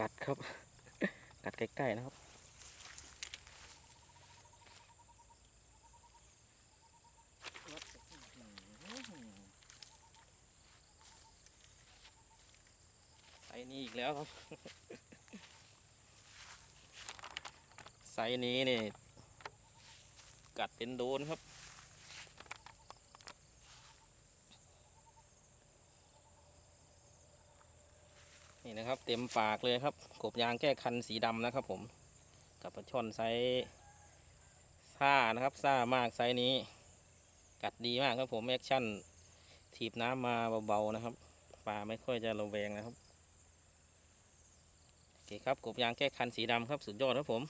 กัดครับ กัดใกล้ๆนะครับไซส์นี้อีกแล้วครับไซส์นี้นี่ กัดเป็นโดนครับ นี่นะครับเต็มปากเลยครับ กบยางแก้คันสีดำนะครับ ผม กับปลาช่อนไซส์ซ่านะครับซ่ามากไซส์นี้ กัดดีมากครับผมแอคชั่นถีบน้ำมาเบาๆนะครับปลาไม่ค่อยจะระแวงนะครับโอเคครับกบยางแก้คันสีดำครับสุดยอดครับผม